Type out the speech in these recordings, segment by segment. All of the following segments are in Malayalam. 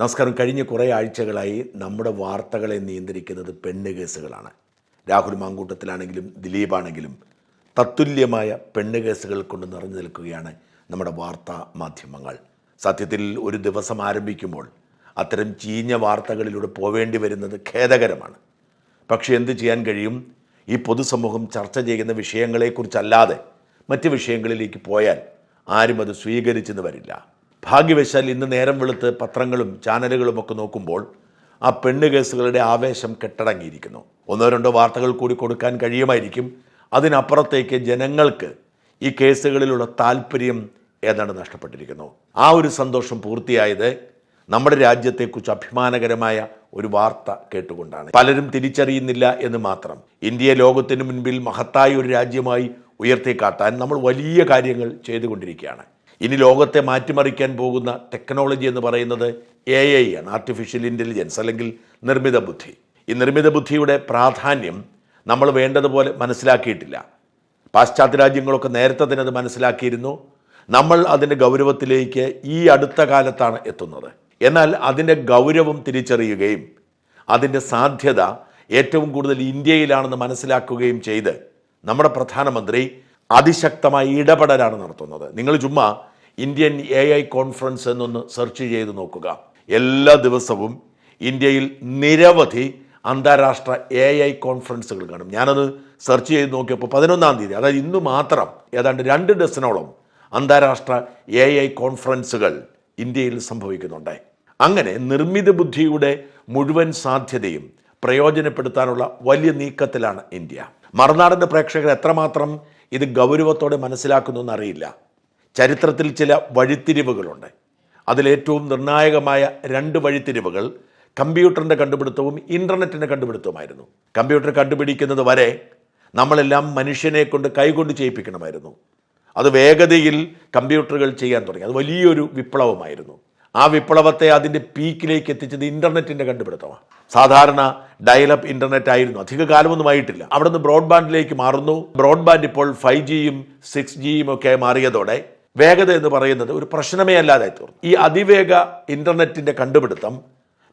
നമസ്കാരം. കഴിഞ്ഞ കുറേ ആഴ്ചകളായി നമ്മുടെ വാർത്തകളെ നിയന്ത്രിക്കുന്നത് പെണ്ണ് കേസുകളാണ്. രാഹുൽ മാങ്കൂട്ടത്തിലാണെങ്കിലും ദിലീപാണെങ്കിലും തത്തുല്യമായ പെണ്ണ് കേസുകൾ കൊണ്ട് നിറഞ്ഞു നിൽക്കുകയാണ് നമ്മുടെ വാർത്താ മാധ്യമങ്ങൾ. സത്യത്തിൽ ഒരു ദിവസം ആരംഭിക്കുമ്പോൾ അത്തരം ചീഞ്ഞ വാർത്തകളിലൂടെ പോവേണ്ടി വരുന്നത് ഖേദകരമാണ്. പക്ഷേ എന്ത് ചെയ്യാൻ കഴിയും? ഈ പൊതുസമൂഹം ചർച്ച ചെയ്യുന്ന വിഷയങ്ങളെക്കുറിച്ചല്ലാതെ മറ്റ് വിഷയങ്ങളിലേക്ക് പോയാൽ ആരും അത് സ്വീകരിച്ചെന്ന് വരില്ല. ഭാഗ്യവശാൽ ഇന്ന് നേരം വെളുത്ത് പത്രങ്ങളും ചാനലുകളും ഒക്കെ നോക്കുമ്പോൾ ആ പെണ്ണ് കേസുകളുടെ ആവേശം കെട്ടടങ്ങിയിരിക്കുന്നു. ഒന്നോ രണ്ടോ വാർത്തകൾ കൂടി കൊടുക്കാൻ കഴിയുമായിരിക്കും. അതിനപ്പുറത്തേക്ക് ജനങ്ങൾക്ക് ഈ കേസുകളിലുള്ള താല്പര്യം ഏതാണ്ട് നഷ്ടപ്പെട്ടിരിക്കുന്നു. ആ ഒരു സന്തോഷം പൂർത്തിയായത് നമ്മുടെ രാജ്യത്തെക്കുറിച്ച് അഭിമാനകരമായ ഒരു വാർത്ത കേട്ടുകൊണ്ടാണ്. പലരും തിരിച്ചറിയുന്നില്ല എന്ന് മാത്രം. ഇന്ത്യയെ ലോകത്തിന് മുൻപിൽ മഹത്തായ ഒരു രാജ്യമായി ഉയർത്തിക്കാട്ടാൻ നമ്മൾ വലിയ കാര്യങ്ങൾ ചെയ്തുകൊണ്ടിരിക്കുകയാണ്. ഇനി ലോകത്തെ മാറ്റിമറിക്കാൻ പോകുന്ന ടെക്നോളജി എന്ന് പറയുന്നത് എ ഐ ആണ് ആർട്ടിഫിഷ്യൽ ഇന്റലിജൻസ് അല്ലെങ്കിൽ നിർമ്മിത ബുദ്ധി. ഈ നിർമ്മിത ബുദ്ധിയുടെ പ്രാധാന്യം നമ്മൾ വേണ്ടതുപോലെ മനസ്സിലാക്കിയിട്ടില്ല. പാശ്ചാത്യ രാജ്യങ്ങളൊക്കെ നേരത്തെ തന്നെ അത് മനസ്സിലാക്കിയിരുന്നു. നമ്മൾ അതിന്റെ ഗൗരവത്തിലേക്ക് ഈ അടുത്ത കാലത്താണ് എത്തുന്നത്. എന്നാൽ അതിന്റെ ഗൗരവം തിരിച്ചറിയുകയും അതിന്റെ സാധ്യത ഏറ്റവും കൂടുതൽ ഇന്ത്യയിലാണെന്ന് മനസ്സിലാക്കുകയും ചെയ്ത് നമ്മുടെ പ്രധാനമന്ത്രി അതിശക്തമായി ഇടപെടലാണ് നടത്തുന്നത്. നിങ്ങൾ ചുമ്മാ ഇന്ത്യൻ എ ഐ കോൺഫറൻസ് എന്നൊന്ന് സെർച്ച് ചെയ്ത് നോക്കുക. എല്ലാ ദിവസവും ഇന്ത്യയിൽ നിരവധി അന്താരാഷ്ട്ര എ ഐ കോൺഫറൻസുകൾ കാണും. ഞാനത് സെർച്ച് ചെയ്ത് നോക്കിയപ്പോൾ പതിനൊന്നാം തീയതി അതായത് ഇന്ന് മാത്രം ഏതാണ്ട് രണ്ട് ഡസനോളം അന്താരാഷ്ട്ര എ ഐ കോൺഫറൻസുകൾ ഇന്ത്യയിൽ സംഭവിക്കുന്നുണ്ട്. അങ്ങനെ നിർമ്മിത ബുദ്ധിയുടെ മുഴുവൻ സാധ്യതയും പ്രയോജനപ്പെടുത്താനുള്ള വലിയ നീക്കത്തിലാണ് ഇന്ത്യ. മറുനാടിന്റെ പ്രേക്ഷകർ എത്രമാത്രം ഇത് ഗൗരവത്തോടെ മനസ്സിലാക്കുന്നു എന്നറിയില്ല. ചരിത്രത്തിൽ ചില വഴിത്തിരിവുകളുണ്ട്. അതിലേറ്റവും നിർണായകമായ രണ്ട് വഴിത്തിരിവുകൾ കമ്പ്യൂട്ടറിന്റെ കണ്ടുപിടുത്തവും ഇന്റർനെറ്റിന്റെ കണ്ടുപിടുത്തവുമായിരുന്നു. കമ്പ്യൂട്ടർ കണ്ടുപിടിക്കുന്നത് വരെ നമ്മളെല്ലാം മനുഷ്യനെ കൊണ്ട് കൈകൊണ്ട് ചെയ്യിപ്പിക്കണമായിരുന്നു. അത് വേഗതയിൽ കമ്പ്യൂട്ടറുകൾ ചെയ്യാൻ തുടങ്ങി. അത് വലിയൊരു വിപ്ലവമായിരുന്നു. ആ വിപ്ലവത്തെ അതിന്റെ പീക്കിലേക്ക് എത്തിച്ചത് ഇന്റർനെറ്റിന്റെ കണ്ടുപിടുത്തമാണ്. സാധാരണ ഡയലപ്പ് ഇന്റർനെറ്റ് ആയിരുന്നു. അധിക കാലമൊന്നും ആയിട്ടില്ല. അവിടുന്ന് ബ്രോഡ്ബാൻഡിലേക്ക് മാറുന്നു. ബ്രോഡ്ബാൻഡ് ഇപ്പോൾ ഫൈവ് ജിയും സിക്സ് ജിയും ഒക്കെ മാറിയതോടെ വേഗത എന്ന് പറയുന്നത് ഒരു പ്രശ്നമേ അല്ലാതെ തീർന്നു. ഈ അതിവേഗ ഇന്റർനെറ്റിന്റെ കണ്ടുപിടുത്തം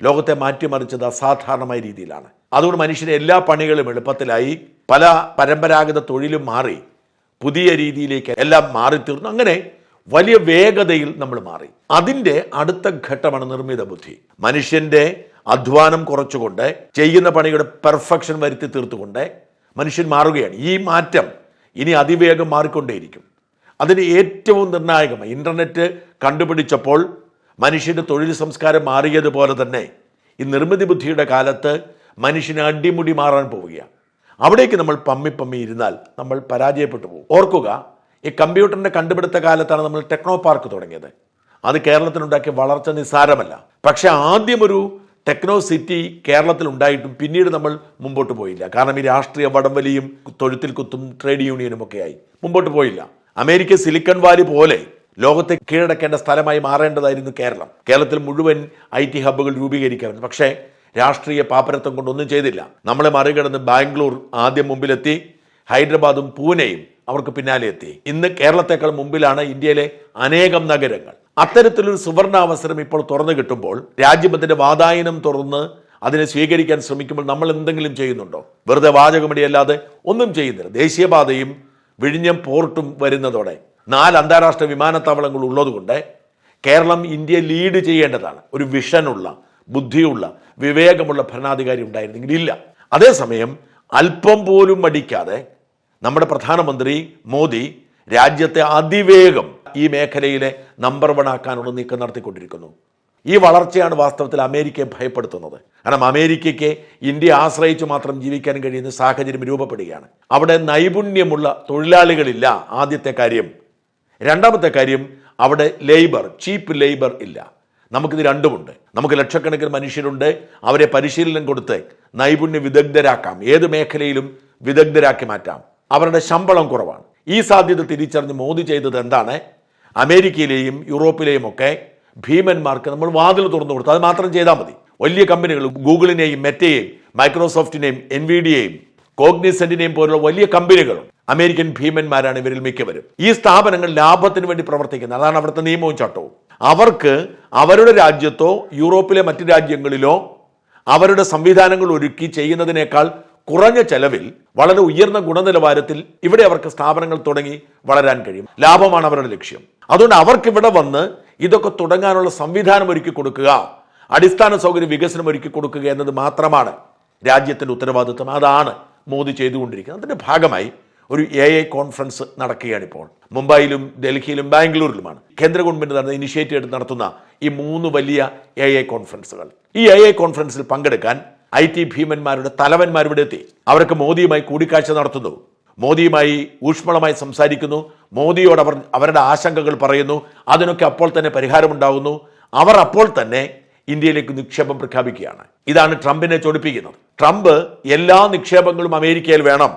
ലോകത്തെ മാറ്റിമറിച്ചത് അസാധാരണമായ രീതിയിലാണ്. അതുകൊണ്ട് മനുഷ്യന് എല്ലാ പണികളും എളുപ്പത്തിലായി. പല പരമ്പരാഗത തൊഴിലും മാറി. പുതിയ രീതിയിലേക്ക് എല്ലാം മാറിത്തീർന്നു. അങ്ങനെ വലിയ വേഗതയിൽ നമ്മൾ മാറി. അതിന്റെ അടുത്ത ഘട്ടമാണ് നിർമ്മിത ബുദ്ധി. മനുഷ്യന്റെ അധ്വാനം കുറച്ചുകൊണ്ട് ചെയ്യുന്ന പണിയുടെ പെർഫെക്ഷൻ വരുത്തി തീർത്തുകൊണ്ട് മനുഷ്യൻ മാറുകയാണ്. ഈ മാറ്റം ഇനി അതിവേഗം മാറിക്കൊണ്ടേയിരിക്കും. അതിന് ഏറ്റവും നിർണായകമായി ഇന്റർനെറ്റ് കണ്ടുപിടിച്ചപ്പോൾ മനുഷ്യന്റെ തൊഴിൽ സംസ്കാരം മാറിയതുപോലെ തന്നെ ഈ നിർമ്മിതി ബുദ്ധിയുടെ കാലത്ത് മനുഷ്യന് അടിമുടി മാറാൻ പോവുകയാണ്. അവിടേക്ക് നമ്മൾ പമ്മി പമ്മി ഇരുന്നാൽ നമ്മൾ പരാജയപ്പെട്ടു പോകും. ഓർക്കുക ഈ കമ്പ്യൂട്ടറിന്റെ കണ്ടുപിടുത്ത കാലത്താണ് നമ്മൾ ടെക്നോ പാർക്ക് തുടങ്ങിയത്. അത് കേരളത്തിനുണ്ടാക്കിയ വളർച്ച നിസ്സാരമല്ല. പക്ഷേ ആദ്യം ഒരു ടെക്നോ സിറ്റി കേരളത്തിൽ ഉണ്ടായിട്ടും പിന്നീട് നമ്മൾ മുമ്പോട്ട് പോയില്ല. കാരണം ഈ രാഷ്ട്രീയ വടംവലിയും തൊഴുത്തിൽ കുത്തും ട്രേഡ് യൂണിയനും ഒക്കെയായി മുമ്പോട്ട് പോയില്ല. അമേരിക്ക സിലിക്കൺ വാലി പോലെ ലോകത്തെ കീഴടക്കേണ്ട സ്ഥലമായി മാറേണ്ടതായിരുന്നു കേരളം. കേരളത്തിൽ മുഴുവൻ ഐ ടി ഹബ്ബുകൾ രൂപീകരിക്കാറുണ്ട്. പക്ഷേ രാഷ്ട്രീയ പാപ്പരത്വം കൊണ്ടൊന്നും ചെയ്തില്ല. നമ്മളെ മറികടന്ന് ബാംഗ്ലൂർ ആദ്യം മുമ്പിലെത്തി ഹൈദരാബാദും പൂനെയും അവർക്ക് പിന്നാലെ എത്തി. ഇന്ന് കേരളത്തെക്കാൾ മുമ്പിലാണ് ഇന്ത്യയിലെ അനേകം നഗരങ്ങൾ. അത്തരത്തിലൊരു സുവർണാവസരം ഇപ്പോൾ തുറന്നു കിട്ടുമ്പോൾ രാജ്യത്തിന്റെ വാതായനം തുറന്ന് അതിനെ സ്വീകരിക്കാൻ ശ്രമിക്കുമ്പോൾ നമ്മൾ എന്തെങ്കിലും ചെയ്യുന്നുണ്ടോ? വെറുതെ വാചകമടിയല്ലാതെ ഒന്നും ചെയ്യുന്നില്ല. ദേശീയപാതയും വിഴിഞ്ഞം പോർട്ടും വരുന്നതോടെ നാല് അന്താരാഷ്ട്ര വിമാനത്താവളങ്ങൾ ഉള്ളതുകൊണ്ട് കേരളം ഇന്ത്യ ലീഡ് ചെയ്യേണ്ടതാണ്. ഒരു വിഷനുള്ള ബുദ്ധിയുള്ള വിവേകമുള്ള ഭരണാധികാരി ഉണ്ടായിരുന്നെങ്കിൽ ഇല്ല. അതേസമയം അല്പം പോലും മടിക്കാതെ നമ്മുടെ പ്രധാനമന്ത്രി മോദി രാജ്യത്തെ അതിവേഗം ഈ മേഖലയിലെ നമ്പർ വൺ ആക്കാനുള്ള നീക്കം നടത്തിക്കൊണ്ടിരിക്കുന്നു. ഈ വളർച്ചയാണ് വാസ്തവത്തിൽ അമേരിക്കയെ ഭയപ്പെടുത്തുന്നത്. കാരണം അമേരിക്കയ്ക്ക് ഇന്ത്യ ആശ്രയിച്ച് മാത്രം ജീവിക്കാൻ കഴിയുന്ന സാഹചര്യം രൂപപ്പെടുകയാണ്. അവിടെ നൈപുണ്യമുള്ള തൊഴിലാളികളില്ല ആദ്യത്തെ കാര്യം. രണ്ടാമത്തെ കാര്യം അവിടെ ലേബർ ചീപ്പ് ലേബർ ഇല്ല. നമുക്കിത് രണ്ടുമുണ്ട്. നമുക്ക് ലക്ഷക്കണക്കിന് മനുഷ്യരുണ്ട്. അവരെ പരിശീലനം കൊടുത്ത് നൈപുണ്യ വിദഗ്ധരാക്കാം. ഏത് മേഖലയിലും വിദഗ്ധരാക്കി മാറ്റാം. അവരുടെ ശമ്പളം കുറവാണ്. ഈ സാധ്യത തിരിച്ചറിഞ്ഞ് മോദി ചെയ്തത് എന്താണ്? അമേരിക്കയിലെയും യൂറോപ്പിലെയും ഒക്കെ ഭീമന്മാർക്ക് നമ്മൾ വാതിൽ തുറന്നു കൊടുത്തു. അത് മാത്രം ചെയ്താൽ മതി. വലിയ കമ്പനികൾ ഗൂഗിളിനെയും മെറ്റയെയും മൈക്രോസോഫ്റ്റിനെയും എൻവിഡിയെയും കോഗ്നിസെന്റിനെയും പോലുള്ള വലിയ കമ്പനികൾ അമേരിക്കൻ ഭീമന്മാരാണ് ഇവരിൽ മിക്കവരും. ഈ സ്ഥാപനങ്ങൾ ലാഭത്തിന് വേണ്ടി പ്രവർത്തിക്കുന്നത്. അതാണ് അവിടുത്തെ നിയമവും ചട്ടവും. അവർക്ക് അവരുടെ രാജ്യത്തോ യൂറോപ്പിലെ മറ്റ് രാജ്യങ്ങളിലോ അവരുടെ സംവിധാനങ്ങൾ ഒരുക്കി ചെയ്യുന്നതിനേക്കാൾ കുറഞ്ഞ ചെലവിൽ വളരെ ഉയർന്ന ഗുണനിലവാരത്തിൽ ഇവിടെ അവർക്ക് സ്ഥാപനങ്ങൾ തുടങ്ങി വളരാൻ കഴിയും. ലാഭമാണ് അവരുടെ ലക്ഷ്യം. അതുകൊണ്ട് അവർക്ക് ഇവിടെ വന്ന് ഇതൊക്കെ തുടങ്ങാനുള്ള സംവിധാനം ഒരുക്കി കൊടുക്കുക. അടിസ്ഥാന സൗകര്യ വികസനം ഒരുക്കി കൊടുക്കുക എന്നത് മാത്രമാണ് രാജ്യത്തിന്റെ ഉത്തരവാദിത്വം. അതാണ് മോദി ചെയ്തുകൊണ്ടിരിക്കുന്നത്. അതിന്റെ ഭാഗമായി ഒരു എ ഐ കോൺഫറൻസ് നടക്കുകയാണ് ഇപ്പോൾ. മുംബൈയിലും ഡൽഹിയിലും ബാംഗ്ലൂരിലുമാണ്. കേന്ദ്ര ഗവൺമെന്റ് നടന്ന ഇനിഷ്യേറ്റീവ് എടുത്ത് നടത്തുന്ന ഈ മൂന്ന് വലിയ എ ഐ കോൺഫറൻസുകൾ ഈ എ ഐ കോൺഫറൻസിൽ പങ്കെടുക്കാൻ ഐ ടി ഭീമന്മാരുടെ തലവന്മാരിവിടെ എത്തി. അവർക്ക് മോദിയുമായി കൂടിക്കാഴ്ച നടത്തുന്നു. മോദിയുമായി ഊഷ്മളമായി സംസാരിക്കുന്നു. മോദിയോട് അവർ അവരുടെ ആശങ്കകൾ പറയുന്നു. അതിനൊക്കെ അപ്പോൾ തന്നെ പരിഹാരമുണ്ടാകുന്നു അവർ അപ്പോൾ തന്നെ ഇന്ത്യയിലേക്ക് നിക്ഷേപം പ്രഖ്യാപിക്കുകയാണ്. ഇതാണ് ട്രംപിനെ ചൊടിപ്പിക്കുന്നത്. ട്രംപ് എല്ലാ നിക്ഷേപങ്ങളും അമേരിക്കയിൽ വേണം.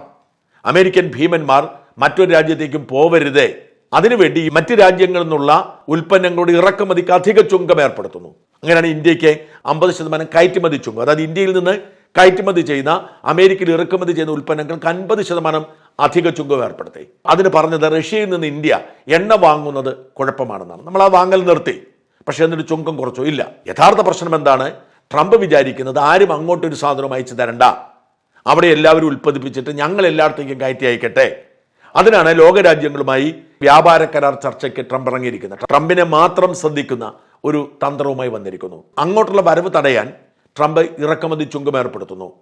അമേരിക്കൻ ഭീമന്മാർ മറ്റൊരു രാജ്യത്തേക്കും പോവരുതേ. അതിനുവേണ്ടി മറ്റ് രാജ്യങ്ങളിൽ നിന്നുള്ള ഉൽപ്പന്നങ്ങളുടെ ഇറക്കുമതിക്ക് അധിക ചുങ്കം ഏർപ്പെടുത്തുന്നു. അങ്ങനെയാണ് ഇന്ത്യയ്ക്ക് അമ്പത് ശതമാനം കയറ്റുമതി ചുങ്കം. അതായത് ഇന്ത്യയിൽ നിന്ന് കയറ്റുമതി ചെയ്യുന്ന അമേരിക്കയിൽ ഇറക്കുമതി ചെയ്യുന്ന ഉൽപ്പന്നങ്ങൾക്ക് അൻപത് ശതമാനം അധിക ചുങ്കം ഏർപ്പെടുത്തി. അതിന് പറഞ്ഞത് റഷ്യയിൽ നിന്ന് ഇന്ത്യ എണ്ണ വാങ്ങുന്നത് കുഴപ്പമാണെന്നാണ്. നമ്മൾ ആ വാങ്ങൽ നിർത്തി. പക്ഷേ എന്നിട്ട് ചുങ്കം കുറച്ചോ? ഇല്ല. യഥാർത്ഥ പ്രശ്നം എന്താണ്? ട്രംപ് വിചാരിക്കുന്നത് ആരും അങ്ങോട്ടൊരു സാധനം അയച്ചു തരണ്ട. അവിടെ എല്ലാവരും ഉൽപ്പാദിപ്പിച്ചിട്ട് ഞങ്ങൾ എല്ലായിടത്തേക്കും കയറ്റി അയക്കട്ടെ. അതിനാണ് ലോകരാജ്യങ്ങളുമായി വ്യാപാര കരാർ ചർച്ചയ്ക്ക് ട്രംപ് ഇറങ്ങിയിരിക്കുന്നത്. ട്രംപിനെ മാത്രം ശ്രദ്ധിക്കുന്ന ഒരു തന്ത്രവുമായി വന്നിരിക്കുന്നു. അങ്ങോട്ടുള്ള വരവ് തടയാൻ ട്രംപ് ഇറക്കുമതി ചുങ്കം ഏർപ്പെടുത്തുന്നു.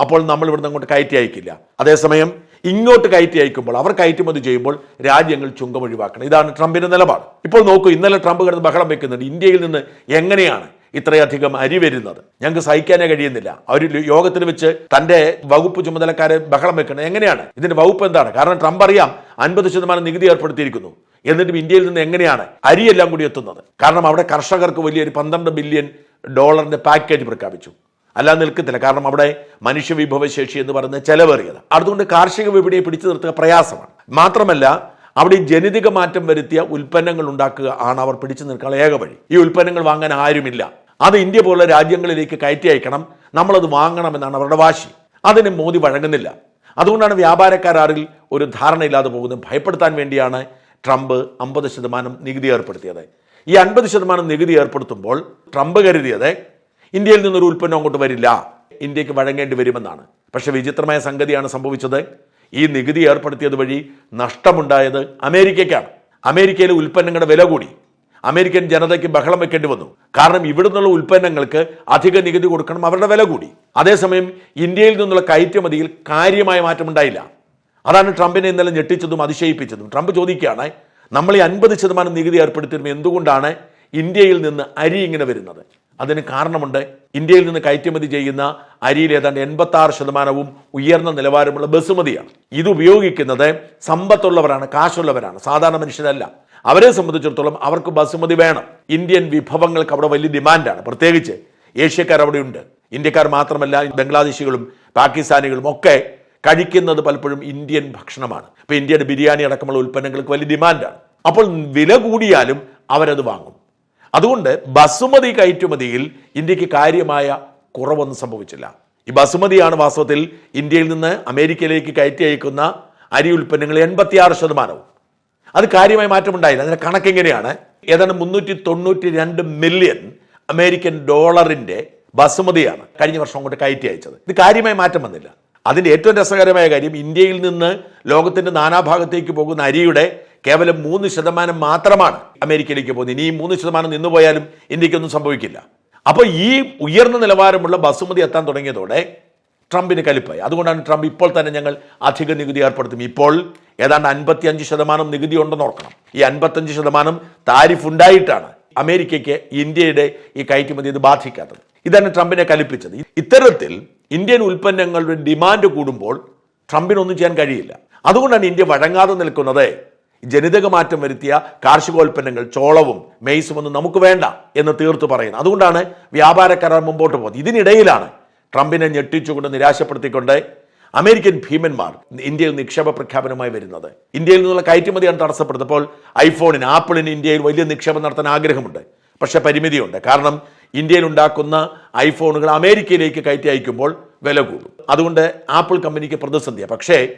അപ്പോൾ നമ്മൾ ഇവിടുന്ന് അങ്ങോട്ട് കയറ്റി അയക്കില്ല. അതേസമയം ഇങ്ങോട്ട് കയറ്റി അയക്കുമ്പോൾ അവർ കയറ്റുമതി ചെയ്യുമ്പോൾ രാജ്യങ്ങൾ ചുങ്കം ഒഴിവാക്കണം. ഇതാണ് ട്രംപിന്റെ നിലപാട്. ഇപ്പോൾ നോക്കൂ ഇന്നലെ ട്രംപ് കിടന്ന് ബഹളം വെക്കുന്നുണ്ട്. ഇന്ത്യയിൽ നിന്ന് എങ്ങനെയാണ് ഇത്രയധികം അരി വരുന്നത്? ഞങ്ങൾക്ക് സഹിക്കാനേ കഴിയുന്നില്ല. അവർ യോഗത്തിൽ വെച്ച് തന്റെ വകുപ്പ് ചുമതലക്കാരെ ബഹളം വെക്കുന്നത് എങ്ങനെയാണ്? ഇതിന്റെ വകുപ്പ് എന്താണ്? കാരണം ട്രംപ് അറിയാം അൻപത് ശതമാനം നികുതി ഏർപ്പെടുത്തിയിരിക്കുന്നു. എന്നിട്ടും ഇന്ത്യയിൽ നിന്ന് എങ്ങനെയാണ് അരിയെല്ലാം കൂടി എത്തുന്നത്? കാരണം അവിടെ കർഷകർക്ക് വലിയൊരു പന്ത്രണ്ട് ബില്യൺ ഡോളറിന്റെ പാക്കേജ് പ്രഖ്യാപിച്ചു. അല്ലാതെ നിൽക്കത്തില്ല. കാരണം അവിടെ മനുഷ്യ വിഭവശേഷി എന്ന് പറയുന്നത് ചെലവേറിയത്. അതുകൊണ്ട് കാർഷിക വിപണിയെ പിടിച്ചു നിർത്തുക പ്രയാസമാണ്. മാത്രമല്ല അവിടെ ജനിതക മാറ്റം വരുത്തിയ ഉൽപ്പന്നങ്ങൾ ഉണ്ടാക്കുക ആണ് അവർ പിടിച്ചു നിൽക്കാനുള്ള ഏക വഴി. ഈ ഉൽപ്പന്നങ്ങൾ വാങ്ങാൻ ആരുമില്ല. അത് ഇന്ത്യ പോലുള്ള രാജ്യങ്ങളിലേക്ക് കയറ്റി അയക്കണം. നമ്മളത് വാങ്ങണമെന്നാണ് അവരുടെ വാശി. അതിന് മോദി വഴങ്ങുന്നില്ല. അതുകൊണ്ടാണ് വ്യാപാരക്കാരിൽ ഒരു ധാരണയില്ലാതെ പോകുന്നത്. ഭയപ്പെടുത്താൻ വേണ്ടിയാണ് ട്രംപ് അമ്പത് ശതമാനം നികുതി ഏർപ്പെടുത്തിയത്. ഈ അൻപത് ശതമാനം നികുതി ഏർപ്പെടുത്തുമ്പോൾ ട്രംപ് കരുതിയത് ഇന്ത്യയിൽ നിന്നൊരു ഉൽപ്പന്നം അങ്ങോട്ട് വരില്ല. ഇന്ത്യയ്ക്ക് വഴങ്ങേണ്ടി വരുമെന്നാണ്. പക്ഷെ വിചിത്രമായ സംഗതിയാണ് സംഭവിച്ചത്. ഈ നികുതി ഏർപ്പെടുത്തിയത് വഴി നഷ്ടമുണ്ടായത് അമേരിക്കയ്ക്കാണ്. അമേരിക്കയിലെ ഉൽപ്പന്നങ്ങളുടെ വില കൂടി. അമേരിക്കൻ ജനതയ്ക്ക് ബഹളം വെക്കേണ്ടി വന്നു. കാരണം ഇവിടെ നിന്നുള്ള ഉൽപ്പന്നങ്ങൾക്ക് അധിക നികുതി കൊടുക്കണം അവരുടെ വില കൂടി. അതേസമയം ഇന്ത്യയിൽ നിന്നുള്ള കയറ്റുമതിയിൽ കാര്യമായ മാറ്റമുണ്ടായില്ല. അതാണ് ട്രംപിനെ ഇന്നലെ ഞെട്ടിച്ചതും അതിശയിപ്പിച്ചതും. ട്രംപ് ചോദിക്കുകയാണ് നമ്മൾ ഈ അൻപത് ശതമാനം നികുതി ഏർപ്പെടുത്തിയിരുന്നു എന്തുകൊണ്ടാണ് ഇന്ത്യയിൽ നിന്ന് അരി ഇങ്ങനെ വരുന്നത്? അതിന് കാരണമുണ്ട് ഇന്ത്യയിൽ നിന്ന് കയറ്റുമതി ചെയ്യുന്ന അരിയിൽ ഏതാണ്ട് എൺപത്തി ആറ് ശതമാനവും ഉയർന്ന നിലവാരമുള്ള ബസുമതിയാണ്. ഇത് ഉപയോഗിക്കുന്നത് സമ്പത്തുള്ളവരാണ് കാശുള്ളവരാണ് സാധാരണ മനുഷ്യരല്ല. അവരെ സംബന്ധിച്ചിടത്തോളം അവർക്ക് ബസുമതി വേണം. ഇന്ത്യൻ വിഭവങ്ങൾക്ക് അവിടെ വലിയ ഡിമാൻഡാണ്. പ്രത്യേകിച്ച് ഏഷ്യക്കാർ അവിടെയുണ്ട്. ഇന്ത്യക്കാർ മാത്രമല്ല ബംഗ്ലാദേശികളും പാകിസ്ഥാനികളും ഒക്കെ കഴിക്കുന്നത് പലപ്പോഴും ഇന്ത്യൻ ഭക്ഷണമാണ്. ഇപ്പൊ ഇന്ത്യയുടെ ബിരിയാണി അടക്കമുള്ള ഉൽപ്പന്നങ്ങൾക്ക് വലിയ ഡിമാൻഡാണ്. അപ്പോൾ വില കൂടിയാലും അവരത് വാങ്ങും. അതുകൊണ്ട് ബസുമതി കയറ്റുമതിയിൽ ഇന്ത്യയ്ക്ക് കാര്യമായ കുറവൊന്നും സംഭവിച്ചില്ല. ഈ ബസുമതിയാണ് വാസ്തവത്തിൽ ഇന്ത്യയിൽ നിന്ന് അമേരിക്കയിലേക്ക് കയറ്റി അയക്കുന്ന അരി ഉൽപ്പന്നങ്ങൾ എൺപത്തിയാറ് ശതമാനവും. അത് കാര്യമായ മാറ്റമുണ്ടായില്ല. അതിന്റെ കണക്ക് എങ്ങനെയാണ്? ഏതാണ്ട് മുന്നൂറ്റി തൊണ്ണൂറ്റി രണ്ട് മില്യൺ അമേരിക്കൻ ഡോളറിന്റെ ബസുമതിയാണ് കഴിഞ്ഞ വർഷം കൊണ്ട് കയറ്റി അയച്ചത്. ഇത് കാര്യമായി മാറ്റം വന്നില്ല. അതിന്റെ ഏറ്റവും രസകരമായ കാര്യം ഇന്ത്യയിൽ നിന്ന് ലോകത്തിന്റെ നാനാഭാഗത്തേക്ക് പോകുന്ന അരിയുടെ കേവലം മൂന്ന് ശതമാനം മാത്രമാണ് അമേരിക്കയിലേക്ക് പോകുന്നത്. ഇനി ഈ മൂന്ന് ശതമാനം നിന്നുപോയാലും ഇന്ത്യക്കൊന്നും സംഭവിക്കില്ല. അപ്പോൾ ഈ ഉയർന്ന നിലവാരമുള്ള ബസുമതി എത്താൻ തുടങ്ങിയതോടെ ട്രംപിന് കലിപ്പായി. അതുകൊണ്ടാണ് ട്രംപ് ഇപ്പോൾ തന്നെ ഞങ്ങൾ അധിക നികുതി ഏർപ്പെടുത്തും. ഇപ്പോൾ ഏതാണ്ട് അൻപത്തി അഞ്ച് ശതമാനം നികുതി ഉണ്ടെന്ന് ഓർക്കണം. ഈ അൻപത്തഞ്ച് ശതമാനം താരിഫ് ഉണ്ടായിട്ടാണ് അമേരിക്കയ്ക്ക് ഇന്ത്യയുടെ ഈ കയറ്റുമതി ഇത് ബാധിക്കാത്തത്. ഇതാണ് ട്രംപിനെ കലിപ്പിച്ചത്. ഇത്തരത്തിൽ ഇന്ത്യൻ ഉൽപ്പന്നങ്ങളുടെ ഡിമാൻഡ് കൂടുമ്പോൾ ട്രംപിനൊന്നും ചെയ്യാൻ കഴിയില്ല. അതുകൊണ്ടാണ് ഇന്ത്യ വഴങ്ങാതെ നിൽക്കുന്നത് ജനിതക മാറ്റം വരുത്തിയ കാർഷികോൽപ്പന്നങ്ങൾ ചോളവും മെയ്സും ഒന്നും നമുക്ക് വേണ്ട എന്ന് തീർത്തു പറയുന്നത് അതുകൊണ്ടാണ് വ്യാപാര കരാർ മുമ്പോട്ട് പോകുന്നത്. ഇതിനിടയിലാണ് ട്രംപിനെ ഞെട്ടിച്ചുകൊണ്ട് നിരാശപ്പെടുത്തിക്കൊണ്ട് അമേരിക്കൻ ഭീമന്മാർ ഇന്ത്യയിൽ നിക്ഷേപ പ്രഖ്യാപനമായി വരുന്നത്. ഇന്ത്യയിൽ നിന്നുള്ള കയറ്റുമതിയാണ് തടസ്സപ്പെടുന്നത്. അപ്പോൾ ഐഫോണിന് ആപ്പിളിന് ഇന്ത്യയിൽ വലിയ നിക്ഷേപം നടത്താൻ ആഗ്രഹമുണ്ട്. പക്ഷേ പരിമിതിയുണ്ട്. കാരണം ഇന്ത്യയിൽ ഉണ്ടാക്കുന്ന ഐഫോണുകൾ അമേരിക്കയിലേക്ക് കയറ്റി അയക്കുമ്പോൾ വില കൂടും. അതുകൊണ്ട് ആപ്പിൾ കമ്പനിക്ക് പ്രതിസന്ധിയാണ് പക്ഷേ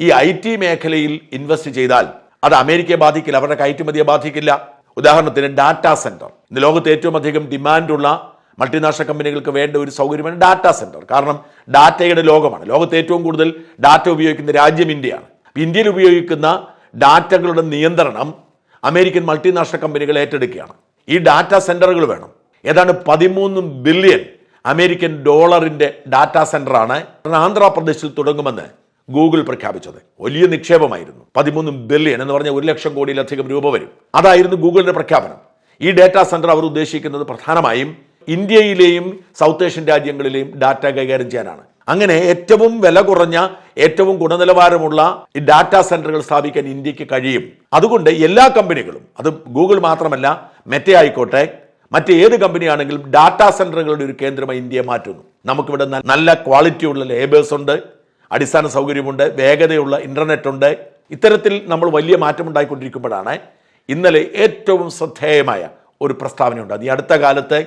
ഈ ഐ മേഖലയിൽ ഇൻവെസ്റ്റ് ചെയ്താൽ അത് അമേരിക്കയെ ബാധിക്കില്ല അവരുടെ കയറ്റുമതിയെ ബാധിക്കില്ല. ഉദാഹരണത്തിന് ഡാറ്റാ സെന്റർ. ഇന്ന് ലോകത്ത് ഏറ്റവും അധികം ഡിമാൻഡുള്ള മൾട്ടിനാഷണൽ കമ്പനികൾക്ക് വേണ്ട ഒരു സൗകര്യമാണ് ഡാറ്റാ സെന്റർ. കാരണം ഡാറ്റയുടെ ലോകമാണ്. ലോകത്ത് ഏറ്റവും കൂടുതൽ ഡാറ്റ ഉപയോഗിക്കുന്ന രാജ്യം ഇന്ത്യയാണ്. ഇന്ത്യയിൽ ഉപയോഗിക്കുന്ന ഡാറ്റകളുടെ നിയന്ത്രണം അമേരിക്കൻ മൾട്ടിനാഷണൽ കമ്പനികൾ ഏറ്റെടുക്കുകയാണ്. ഈ ഡാറ്റാ സെന്ററുകൾ വേണം. ഏതാണ്ട് പതിമൂന്ന് ബില്യൺ അമേരിക്കൻ ഡോളറിന്റെ ഡാറ്റാ സെന്ററാണ് ആന്ധ്രാപ്രദേശിൽ തുടങ്ങുമെന്ന് ഗൂഗിൾ പ്രഖ്യാപിച്ചത്. വലിയ നിക്ഷേപമായിരുന്നു. പതിമൂന്ന് ബില്യൺ എന്ന് പറഞ്ഞ ഒരു ലക്ഷം കോടിയിലധികം രൂപ വരും. അതായിരുന്നു ഗൂഗിളിന്റെ പ്രഖ്യാപനം. ഈ ഡാറ്റാ സെന്റർ അവർ ഉദ്ദേശിക്കുന്നത് പ്രധാനമായും ഇന്ത്യയിലെയും സൗത്ത് ഏഷ്യൻ രാജ്യങ്ങളിലെയും ഡാറ്റ കൈകാര്യം ചെയ്യാനാണ്. അങ്ങനെ ഏറ്റവും വില കുറഞ്ഞ ഏറ്റവും ഗുണനിലവാരമുള്ള ഈ ഡാറ്റാ സെന്ററുകൾ സ്ഥാപിക്കാൻ ഇന്ത്യയ്ക്ക് കഴിയും. അതുകൊണ്ട് എല്ലാ കമ്പനികളും അത് ഗൂഗിൾ മാത്രമല്ല മെറ്റ ആയിക്കോട്ടെ മറ്റ് ഏത് കമ്പനിയാണെങ്കിലും ഡാറ്റാ സെന്ററുകളുടെ ഒരു കേന്ദ്രമായി ഇന്ത്യയെ മാറ്റുന്നു. നമുക്കിവിടെ നല്ല ക്വാളിറ്റിയുള്ള ലേബേഴ്സ് ഉണ്ട്. അടിസ്ഥാന സൗകര്യമുണ്ട് വേഗതയുള്ള ഇന്റർനെറ്റ് ഉണ്ട് ഇത്തരത്തിൽ നമ്മൾ വലിയ മാറ്റമുണ്ടായിക്കൊണ്ടിരിക്കുമ്പോഴാണ് ഇന്നലെ ഏറ്റവും ശ്രദ്ധേയമായ ഒരു പ്രസ്താവനയുണ്ട്. ഈ അടുത്ത കാലത്ത്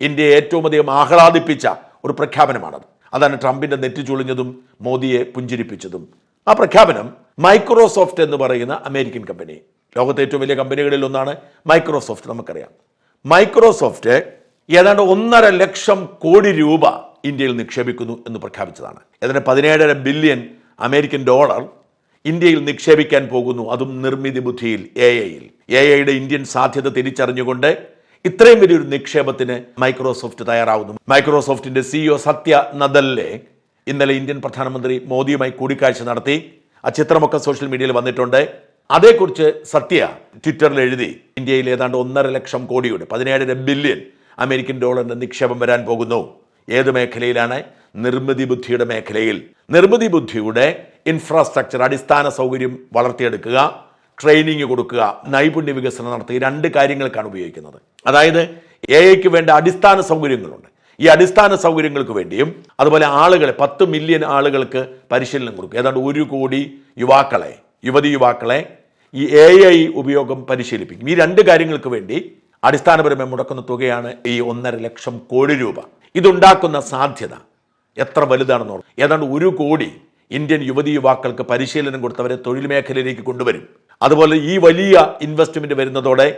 ഇന്ത്യയെ ഏറ്റവും അധികം ആഹ്ലാദിപ്പിച്ച ഒരു പ്രഖ്യാപനമാണത്. അതാണ് ട്രംപിന്റെ നെറ്റി ചുളിഞ്ഞതും മോദിയെ പുഞ്ചിരിപ്പിച്ചതും. ആ പ്രഖ്യാപനം മൈക്രോസോഫ്റ്റ് എന്ന് പറയുന്ന അമേരിക്കൻ കമ്പനി. ലോകത്തെ ഏറ്റവും വലിയ കമ്പനികളിൽ ഒന്നാണ് മൈക്രോസോഫ്റ്റ് നമുക്കറിയാം. മൈക്രോസോഫ്റ്റ് ഏതാണ്ട് ഒന്നര ലക്ഷം കോടി രൂപ ഇന്ത്യയിൽ നിക്ഷേപിക്കുന്നു എന്ന് പ്രഖ്യാപിച്ചതാണ്. ഇതിന് പതിനേഴര ബില്യൺ അമേരിക്കൻ ഡോളർ ഇന്ത്യയിൽ നിക്ഷേപിക്കാൻ പോകുന്നു. അതും നിർമ്മിതി ബുദ്ധിയിൽ എ ഐയിൽ എ ഐയുടെ ഇന്ത്യൻ സാധ്യത തിരിച്ചറിഞ്ഞുകൊണ്ട് ഇത്രയും വലിയൊരു നിക്ഷേപത്തിന് മൈക്രോസോഫ്റ്റ് തയ്യാറാവുന്നു. മൈക്രോസോഫ്റ്റിന്റെ സിഇഒ സത്യ നദല്ലെ ഇന്നലെ ഇന്ത്യൻ പ്രധാനമന്ത്രി മോദിയുമായി കൂടിക്കാഴ്ച നടത്തി. ആ ചിത്രമൊക്കെ സോഷ്യൽ മീഡിയയിൽ വന്നിട്ടുണ്ട്. അതേക്കുറിച്ച് സത്യ ട്വിറ്ററിൽ എഴുതി ഇന്ത്യയിൽ ഏതാണ്ട് ഒന്നര ലക്ഷം കോടിയുടെ പതിനേഴര ബില്യൺ അമേരിക്കൻ ഡോളറിന്റെ നിക്ഷേപം വരാൻ പോകുന്നു. ഏത് മേഖലയിലാണ്? നിർമ്മിതി ബുദ്ധിയുടെ മേഖലയിൽ. നിർമ്മിതി ബുദ്ധിയുടെ ഇൻഫ്രാസ്ട്രക്ചർ അടിസ്ഥാന സൗകര്യം വളർത്തിയെടുക്കുക ട്രെയിനിങ് കൊടുക്കുക നൈപുണ്യ വികസനം നടത്തുക രണ്ട് കാര്യങ്ങൾക്കാണ് ഉപയോഗിക്കുന്നത്. അതായത് എ ഐക്ക് വേണ്ട അടിസ്ഥാന സൗകര്യങ്ങളുണ്ട്. ഈ അടിസ്ഥാന സൗകര്യങ്ങൾക്ക് വേണ്ടിയും അതുപോലെ ആളുകളെ പത്ത് മില്യൺ ആളുകൾക്ക് പരിശീലനം കൊടുക്കുക. ഏതാണ്ട് ഒരു കോടി യുവാക്കളെ യുവതി യുവാക്കളെ ഈ എ ഐ ഉപയോഗം പരിശീലിപ്പിക്കും. ഈ രണ്ട് കാര്യങ്ങൾക്ക് വേണ്ടി അടിസ്ഥാനപരമായി മുടക്കുന്ന തുകയാണ് ഈ ഒന്നര ലക്ഷം കോടി രൂപ. ഇതുണ്ടാക്കുന്ന സാധ്യത എത്ര വലുതാണെന്ന് ഓർക്കും ഏതാണ്ട് ഒരു കോടി ഇന്ത്യൻ യുവതി യുവാക്കൾക്ക് പരിശീലനം കൊടുത്തവരെ തൊഴിൽ മേഖലയിലേക്ക് കൊണ്ടുവരും. അതുപോലെ ഈ വലിയ ഇൻവെസ്റ്റ്മെന്റ് വരുന്നതോടെ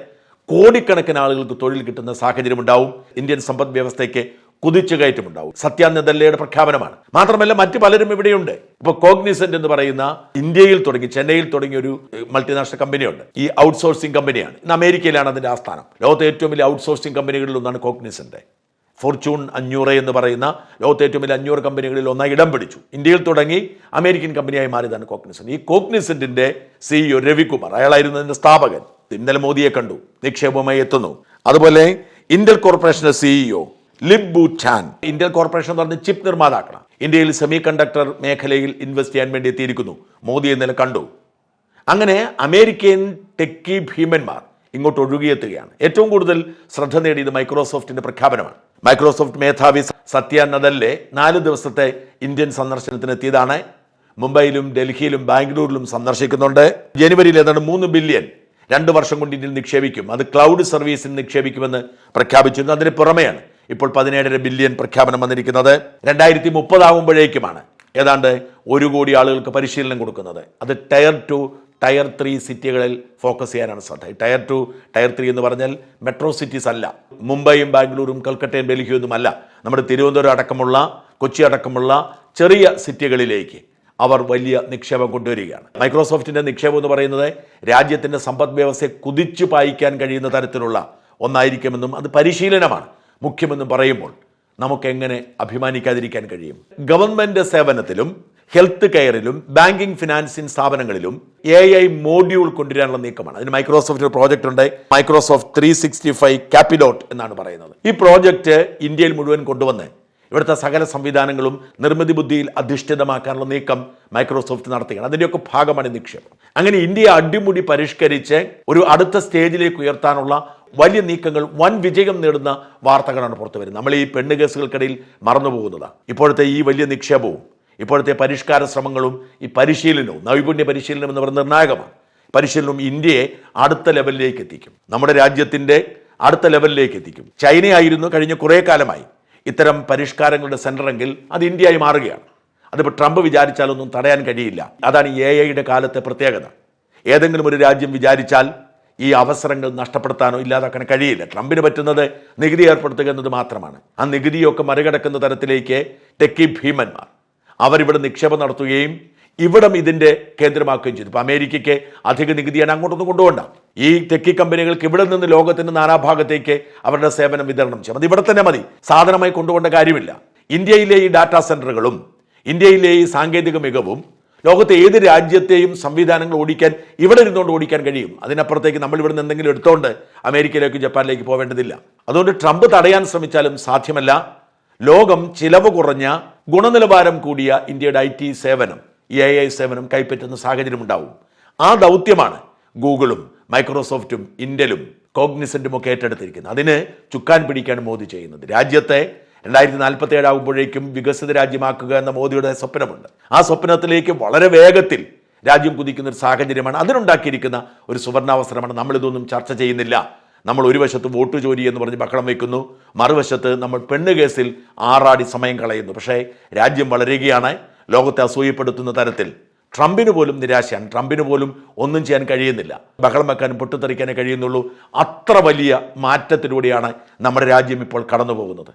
കോടിക്കണക്കിന് ആളുകൾക്ക് തൊഴിൽ കിട്ടുന്ന സാഹചര്യം ഉണ്ടാവും ഇന്ത്യൻ സമ്പദ് വ്യവസ്ഥയ്ക്ക് കുതിച്ചുകയറ്റമുണ്ടാവും. സത്യാനന്ദല്ലയുടെ പ്രഖ്യാപനമാണ്. മാത്രമല്ല മറ്റു പലരും ഇവിടെയുണ്ട്. ഇപ്പൊ കോഗ്നിസെന്റ് എന്ന് പറയുന്ന ഇന്ത്യയിൽ തുടങ്ങി ചെന്നൈയിൽ തുടങ്ങിയ ഒരു മൾട്ടിനാഷണൽ കമ്പനിയുണ്ട് ഈ ഔട്ട്സോഴ്സിംഗ് കമ്പനിയാണ് ഇന്ന് അമേരിക്കയിലാണ് അതിന്റെ ആസ്ഥാനം. ലോകത്തെ ഏറ്റവും വലിയ ഔട്ട്സോഴ്സിംഗ് കമ്പനികളിൽ ഒന്നാണ് കോഗ്നിസെന്റ് ഫോർച്യൂൺ അഞ്ഞൂറ് എന്ന് പറയുന്ന ലോകത്തെ ഏറ്റവും വലിയ അഞ്ഞൂറ് കമ്പനികളിൽ ഒന്നായി ഇടം പിടിച്ചു. ഇന്ത്യയിൽ തുടങ്ങി അമേരിക്കൻ കമ്പനിയായി മാറിയതാണ് കോക്നിസൻ ഈ കോഗ്നിസെന്റിന്റെ സിഇഒ രവികുമാർ അയാളായിരുന്നു അതിന്റെ സ്ഥാപകൻ. ഇന്നലെ മോദിയെ കണ്ടു നിക്ഷേപവുമായി എത്തുന്നു. അതുപോലെ ഇന്റൽ കോർപ്പറേഷന്റെ സിഇഒ ലിബു ബു ചാൻ. ഇന്റൽ കോർപ്പറേഷൻ എന്ന് പറഞ്ഞ ചിപ്പ് നിർമ്മാതാക്കണം ഇന്ത്യയിൽ സെമി കണ്ടക്ടർ മേഖലയിൽ ഇൻവെസ്റ്റ് ചെയ്യാൻ വേണ്ടി എത്തിയിരിക്കുന്നു. മോദി ഇന്നലെ കണ്ടു. അങ്ങനെ അമേരിക്കൻ ടെക്കി ഭീമന്മാർ ഇങ്ങോട്ട് ഒഴുകിയെത്തുകയാണ്. ഏറ്റവും കൂടുതൽ ശ്രദ്ധ നേടിയത് മൈക്രോസോഫ്റ്റിന്റെ പ്രഖ്യാപനമാണ്. മൈക്രോസോഫ്റ്റ് മേധാവി സത്യ നദല്ലെ നാല് ദിവസത്തെ ഇന്ത്യൻ സന്ദർശനത്തിനെത്തിയതാണ്. മുംബൈയിലും ഡൽഹിയിലും ബാംഗ്ലൂരിലും സന്ദർശിക്കുന്നുണ്ട്. ജനുവരിയിൽ ഏതാണ്ട് മൂന്ന് ബില്യൺ രണ്ട് വർഷം കൊണ്ട് ഇന്ത്യയിൽ നിക്ഷേപിക്കും. അത് ക്ലൗഡ് സർവീസിൽ നിക്ഷേപിക്കുമെന്ന് പ്രഖ്യാപിച്ചിരുന്നു. അതിന് പുറമെയാണ് ഇപ്പോൾ പതിനേഴര ബില്യൺ പ്രഖ്യാപനം വന്നിരിക്കുന്നത്. രണ്ടായിരത്തി മുപ്പതാകുമ്പോഴേക്കുമാണ് ഏതാണ്ട് ഒരു കോടി ആളുകൾക്ക് പരിശീലനം കൊടുക്കുന്നത്. അത് ടയർ ടു ടയർ ത്രീ സിറ്റികളിൽ ഫോക്കസ് ചെയ്യാനാണ് ശ്രദ്ധ. ടയർ ടു ടയർ ത്രീ എന്ന് പറഞ്ഞാൽ മെട്രോ സിറ്റീസ് അല്ല. മുംബൈയും ബാംഗ്ലൂരും കൽക്കട്ടയും ഡൽഹിയും ഒന്നും അല്ല. നമ്മുടെ തിരുവനന്തപുരം അടക്കമുള്ള കൊച്ചി അടക്കമുള്ള ചെറിയ സിറ്റികളിലേക്ക് അവർ വലിയ നിക്ഷേപം കൊണ്ടുവരികയാണ്. മൈക്രോസോഫ്റ്റിന്റെ നിക്ഷേപം എന്ന് പറയുന്നത് രാജ്യത്തിന്റെ സമ്പദ് വ്യവസ്ഥയെ കുതിച്ചു പായിക്കാൻ കഴിയുന്ന തരത്തിലുള്ള ഒന്നായിരിക്കുമെന്നും അത് പരിശീലനമാണ്. മുഖ്യമെന്നും പറയുമ്പോൾ നമുക്ക് എങ്ങനെ അഭിമാനിക്കാതിരിക്കാൻ കഴിയും? ഗവൺമെന്റ് സേവനത്തിലും ഹെൽത്ത് കെയറിലും ബാങ്കിംഗ് ഫിനാൻസിങ് സ്ഥാപനങ്ങളിലും എ ഐ മോഡ്യൂൾ കൊണ്ടുവരാനുള്ള നീക്കമാണ്. അതിന് മൈക്രോസോഫ്റ്റ് ഒരു പ്രോജക്റ്റ് ഉണ്ട്. Microsoft three sixty five Copilot എന്നാണ് പറയുന്നത്. ഈ പ്രോജക്റ്റ് ഇന്ത്യയിൽ മുഴുവൻ കൊണ്ടുവന്ന് ഇവിടുത്തെ സകല സംവിധാനങ്ങളും നിർമ്മിതി ബുദ്ധിയിൽ അധിഷ്ഠിതമാക്കാനുള്ള നീക്കം മൈക്രോസോഫ്റ്റ് നടത്തുകയാണ് അതിന്റെയൊക്കെ ഭാഗമാണ് നിക്ഷേപം. അങ്ങനെ ഇന്ത്യയെ അടിമുടി പരിഷ്കരിച്ച് ഒരു അടുത്ത സ്റ്റേജിലേക്ക് ഉയർത്താനുള്ള വലിയ നീക്കങ്ങൾ വൻ വിജയം നേടുന്ന വാർത്തകളാണ് പുറത്തു വരുന്നത് നമ്മൾ ഈ പെണ്ണ് കേസുകൾക്കിടയിൽ ഇപ്പോഴത്തെ ഈ വലിയ നിക്ഷേപവും ഇപ്പോഴത്തെ പരിഷ്കാര ശ്രമങ്ങളും ഈ പരിശീലനവും നൈപുണ്യ പരിശീലനം എന്ന് പറയുന്നത് നിർണായകമാണ്. പരിശീലനം ഇന്ത്യയെ അടുത്ത ലെവലിലേക്ക് എത്തിക്കും. നമ്മുടെ രാജ്യത്തിന്റെ അടുത്ത ലെവലിലേക്ക് എത്തിക്കും. ചൈനയായിരുന്നു കഴിഞ്ഞ കുറേ കാലമായി ഇത്തരം പരിഷ്കാരങ്ങളുടെ സെന്ററെങ്കിൽ അത് ഇന്ത്യയായി മാറുകയാണ്. അതിപ്പോൾ ട്രംപ് വിചാരിച്ചാലൊന്നും തടയാൻ കഴിയില്ല. അതാണ് എ ഐയുടെ കാലത്തെ പ്രത്യേകത. ഏതെങ്കിലും ഒരു രാജ്യം വിചാരിച്ചാൽ ഈ അവസരങ്ങൾ നഷ്ടപ്പെടുത്താനോ ഇല്ലാതാക്കാനോ കഴിയില്ല. ട്രംപിന് പറ്റുന്നത് നികുതി ഏർപ്പെടുത്തുക എന്നത് മാത്രമാണ്. ആ നികുതിയൊക്കെ മറികടക്കുന്ന തരത്തിലേക്ക് ടെക്കി ഭീമന്മാർ അവരിവിടെ നിക്ഷേപം നടത്തുകയും ഇവിടം ഇതിന്റെ കേന്ദ്രമാക്കുകയും ചെയ്തു. ഇപ്പം അമേരിക്കയ്ക്ക് അധിക നികുതിയാണ് അങ്ങോട്ടൊന്നും കൊണ്ടുപോകണ്ട. ഈ തെക്കി കമ്പനികൾക്ക് ഇവിടെ നിന്ന് ലോകത്തിന്റെ നാനാഭാഗത്തേക്ക് അവരുടെ സേവനം വിതരണം ചെയ്യാം. അത് ഇവിടെ തന്നെ മതി. സാധനമായി കൊണ്ടുപോകേണ്ട കാര്യമില്ല. ഇന്ത്യയിലെ ഈ ഡാറ്റാ സെന്ററുകളും ഇന്ത്യയിലെ ഈ സാങ്കേതിക മികവും ലോകത്തെ ഏത് രാജ്യത്തെയും സംവിധാനങ്ങൾ ഓടിക്കാൻ ഇവിടെ ഇരുന്നുകൊണ്ട് ഓടിക്കാൻ കഴിയും. അതിനപ്പുറത്തേക്ക് നമ്മൾ ഇവിടെ നിന്ന് എന്തെങ്കിലും എടുത്തുകൊണ്ട് അമേരിക്കയിലേക്ക് ജപ്പാനിലേക്ക് പോവേണ്ടതില്ല. അതുകൊണ്ട് ട്രംപ് തടയാൻ ശ്രമിച്ചാലും സാധ്യമല്ല. ലോകം ചിലവ് കുറഞ്ഞ ഗുണനിലവാരം കൂടിയ ഇന്ത്യയുടെ ഐ ടി സേവനം എ ഐ സേവനം കൈപ്പറ്റുന്ന സാഹചര്യം ഉണ്ടാവും. ആ ദൗത്യമാണ് ഗൂഗിളും മൈക്രോസോഫ്റ്റും ഇന്റലും കോഗ്നിസന്റും ഒക്കെ ഏറ്റെടുത്തിരിക്കുന്നത്. അതിന് ചുക്കാൻ പിടിക്കാണ് മോദി ചെയ്യുന്നത്. രാജ്യത്തെ രണ്ടായിരത്തി നാൽപ്പത്തി ഏഴാകുമ്പോഴേക്കും വികസിത രാജ്യമാക്കുക എന്ന മോദിയുടെ സ്വപ്നമുണ്ട്. ആ സ്വപ്നത്തിലേക്ക് വളരെ വേഗത്തിൽ രാജ്യം കുതിക്കുന്ന ഒരു സാഹചര്യമാണ് അതിനുണ്ടാക്കിയിരിക്കുന്ന ഒരു സുവർണാവസരമാണ്. നമ്മളിതൊന്നും ചർച്ച ചെയ്യുന്നില്ല. നമ്മൾ ഒരു വശത്ത് വോട്ട് ചോരി എന്ന് പറഞ്ഞ് ബഹളം വയ്ക്കുന്നു മറുവശത്ത് നമ്മൾ പെണ്ണ് കേസിൽ ആറാടി സമയം കളയുന്നു. പക്ഷേ രാജ്യം വളരുകയാണ് ലോകത്തെ അസൂയപ്പെടുത്തുന്ന തരത്തിൽ. ട്രംപിന് പോലും നിരാശയാണ്. ട്രംപിന് പോലും ഒന്നും ചെയ്യാൻ കഴിയുന്നില്ല. ബഹളം വെക്കാനും പൊട്ടിത്തെറിക്കാനേ കഴിയുന്നുള്ളൂ. അത്ര വലിയ മാറ്റത്തിലൂടെയാണ് നമ്മുടെ രാജ്യം ഇപ്പോൾ കടന്നു പോകുന്നത്